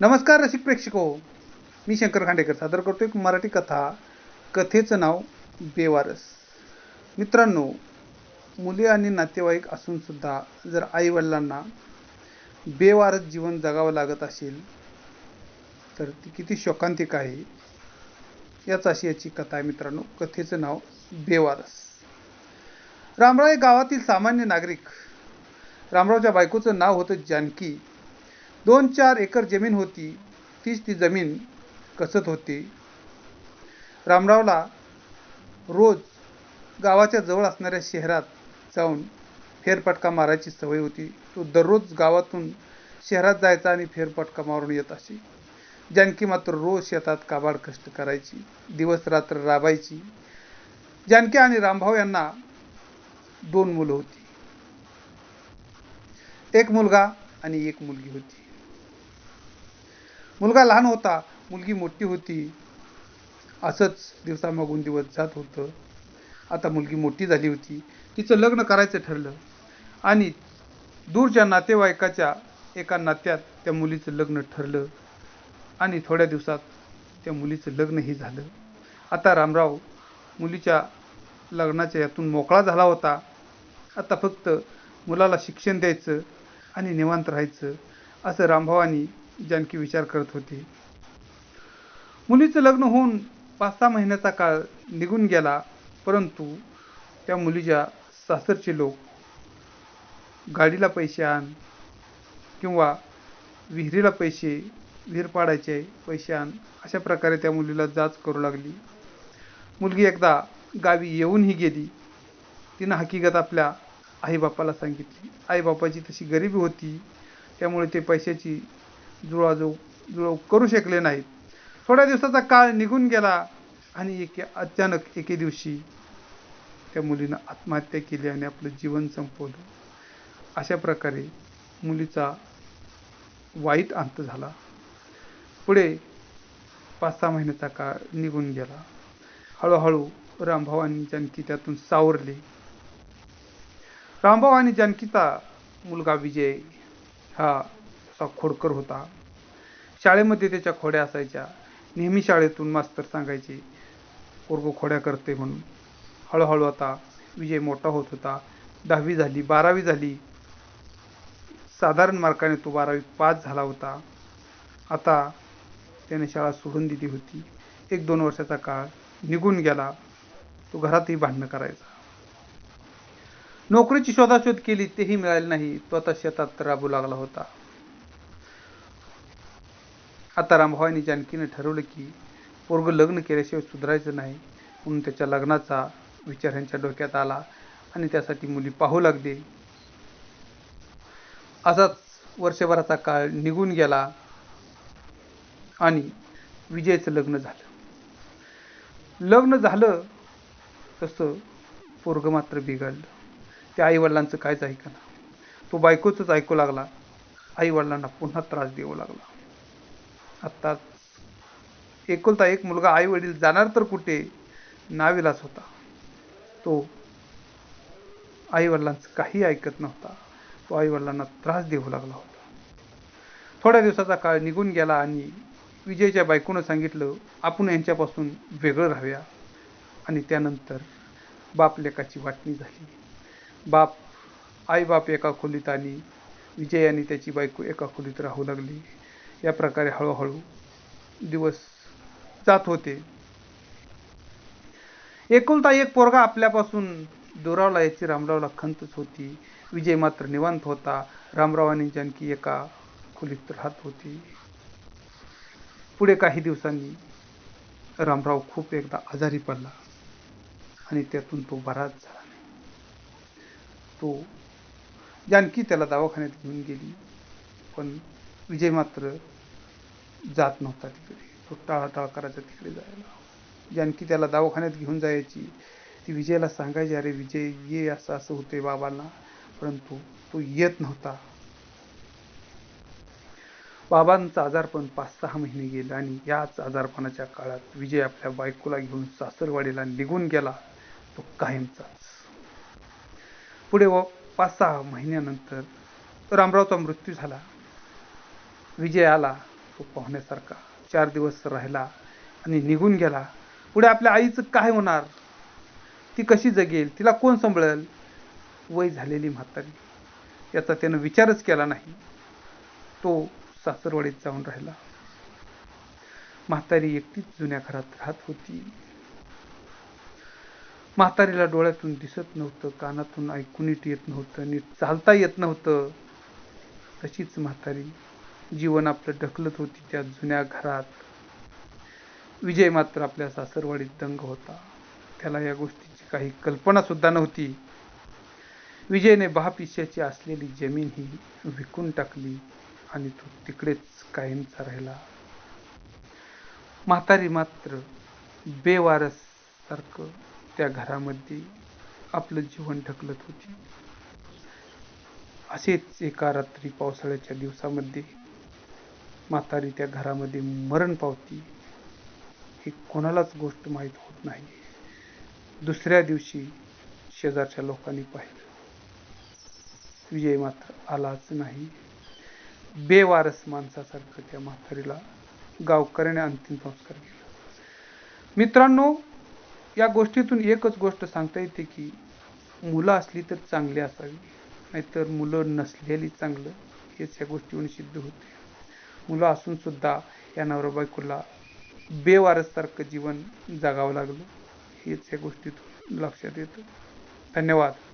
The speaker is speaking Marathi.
नमस्कार रसिक प्रेक्षको. मी शंकर खांडेकर सादर करतो एक मराठी कथा. कथेचं नाव बेवारस. मित्रांनो मुले आणि नातेवाईक असूनसुद्धा जर आईवडिलांना बेवारस जीवन जगावं लागत असेल तर ती किती शोकांतिक आहे याच अशी याची कथा आहे मित्रांनो. कथेचं नाव बेवारस. रामराव हे गावातील सामान्य नागरिक रामरावच्या बायकोचं नाव होतं जानकी. दोन चार एकर जमीन होती. तीच ती जमीन कसत होती. रामरावला रोज गावाच्या जवळ असणाऱ्या शहरात जाऊन फेरफटका मारायची सवय होती. तो दररोज गावातून शहरात जायचा आणि फेरफटका मारून येत असे. जानकी मात्र रोज शेतात काबाड कष्ट करायची दिवस रात्र राबायची. जानकी आणि रामभाऊ यांना दोन मुलं होती. एक मुलगा आणि एक मुलगी होती. मुलगा लहान होता मुलगी मोठी होती. असंच दिवसामागून दिवस जात होतं. आता मुलगी मोठी झाली होती. तिचं लग्न करायचं ठरलं. आणि दूरच्या नातेवाईकाच्या एका नात्यात त्या मुलीचं लग्न ठरलं. आणि थोड्या दिवसात त्या मुलीचं लग्नही झालं. आता रामराव मुलीच्या लग्नाच्या यातून मोकळा झाला होता. आता फक्त मुलाला शिक्षण द्यायचं आणि निवांत राहायचं असं रामभावानी जानकी विचार करत होते. मुलीचं लग्न होऊन पाच सहा महिन्याचा काळ निघून गेला परंतु त्या मुलीच्या सासरचे लोक गाडीला पैसे आण किंवा विहिरीला पैसे विहीर पाडायचे पैसे आण अशा प्रकारे त्या मुलीला जाच करू लागली. मुलगी एकदा गावी येऊनही गेली. तिनं हकीकत आपल्या आईबापाला सांगितली. आईबापाची तशी गरिबी होती त्यामुळे ते पैशाची जुळवाजुळव जुळव करू शकले नाहीत. थोड्या दिवसाचा काळ निघून गेला आणि एके अचानक एके दिवशी त्या मुलीनं आत्महत्या केली आणि आपलं जीवन संपवलं. अशा प्रकारे मुलीचा वाईट अंत झाला. पुढे पाच सहा महिन्याचा काळ निघून गेला. हळूहळू रामभाऊ आणि जानकी त्यातून सावरले. रामभाऊ आणि जानकीचा मुलगा विजय हा असा खोडकर होता. शाळेमध्ये त्याच्या खोड्या असायच्या. नेहमी शाळेतून मास्तर सांगायचे पोरगो खोड्या करते म्हणून. हळूहळू आता विजय मोठा होत होता. दहावी झाली बारावी झाली. साधारण मार्काने तो बारावी पास झाला होता. आता त्याने शाळा सोडून दिली होती. एक दोन वर्षाचा काळ निघून गेला. तो घरातही भांडणं करायचा. नोकरीची शोधाशोध केली तेही मिळाले नाही. तो आता शेतात राबू लागला होता. आता रामभाऊ आणि जानकीने ठरवलं की पोरग लग्न केल्याशिवाय सुधारायचं नाही म्हणून त्याच्या लग्नाचा विचार ह्यांच्या डोक्यात आला आणि त्यासाठी मुली पाहू लागले. असाच वर्षभराचा काळ निघून गेला आणि विजयचं लग्न झालं. लग्न झालं तसं पोरग मात्र बिघडलं. त्या आईवडिलांचं कायच ऐकना. तो बायकोचंच ऐकू लागला. आईवडिलांना पुन्हा त्रास देऊ लागला. आत्ता एकुलता एक मुलगा आई वडील जाणार तर कुठे? नाविलाच होता. तो आईवडिलांचं काही ऐकत नव्हता. तो आईवडिलांना त्रास देऊ लागला होता. थोड्या दिवसाचा काळ निघून गेला आणि विजयच्या बायकोनं सांगितलं आपण यांच्यापासून वेगळं राहूया. आणि त्यानंतर बाप लेकाची वाटणी झाली. बाप आई बाप एका खोलीत आणि विजय आणि त्याची बायको एका खोलीत राहू लागली. या प्रकारे हळूहळू दिवस जात होते. एकुलता एक पोरगा आपल्यापासून दुरावला याची रामरावला खंतच होती. विजय मात्र निवांत होता. रामराव आणि जानकी एका खोलीत राहत होती. पुढे काही दिवसांनी रामराव खूप एकदा आजारी पडला आणि त्यातून तो बराच झाला तो जानकी त्याला दवाखान्यात घेऊन गेली पण विजय मात्र जात नव्हता तिकडे. तो टाळाटाळ करायचा तिकडे जायला. जानकी त्याला दवाखान्यात घेऊन जायची. ती विजयला सांगायची अरे विजय ये असं असं होते बाबांना. परंतु तो येत नव्हता. बाबांचा आजारपण पाच सहा महिने गेला आणि याच आजारपणाच्या काळात विजय आपल्या बायकोला घेऊन सासरवाडीला निघून गेला. तो कायमचाच. पुढे व पाच सहा महिन्यानंतर रामरावचा मृत्यू झाला. विजय आला तो पाहुण्यासारखा. चार दिवस राहिला आणि निघून गेला. पुढे आपल्या आईचं काय होणार? ती कशी जगेल? तिला कोण सांभाळेल? वय झालेली म्हातारी. याचा त्यानं विचारच केला नाही. तो सासरवाडीत जाऊन राहिला. म्हातारी एकटीच जुन्या घरात राहत होती. म्हातारीला डोळ्यातून दिसत नव्हतं कानातून ऐकून नीट येत नव्हतं नीट चालता येत नव्हतं. तशीच म्हातारी जीवन आपलं ढकलत होती त्या जुन्या घरात. विजय मात्र आपल्या सासरवाडीत दंग होता. त्याला या गोष्टीची काही कल्पना सुद्धा नव्हती. विजयने बापिश्याची असलेली जमीन ही विकून टाकली आणि तो तिकडेच कायमचा राहिला. म्हातारी मात्र बेवारस सारखं त्या घरामध्ये आपलं जीवन ढकलत होती. असेच एका रात्री पावसाळ्याच्या दिवसामध्ये म्हातारी त्या घरामध्ये मरण पावती. ही कोणालाच गोष्ट माहीत होत नाही. दुसऱ्या दिवशी शेजारच्या लोकांनी पाहिलं. विजय मात्र आलाच नाही. बेवारस माणसासारखं त्या म्हातारीला गावकऱ्याने अंतिम संस्कार केला मित्रांनो या गोष्टीतून एकच गोष्ट सांगता येते की मुलं असली तर चांगली असावी नाहीतर मुलं नसलेली चांगलं हेच या गोष्टीवरून सिद्ध होते. मुलं असून सुद्धा या नवरा बायकोला बेवारससारखं जीवन जगावं लागलं. हेच या गोष्टीतून लक्षात येतं. धन्यवाद.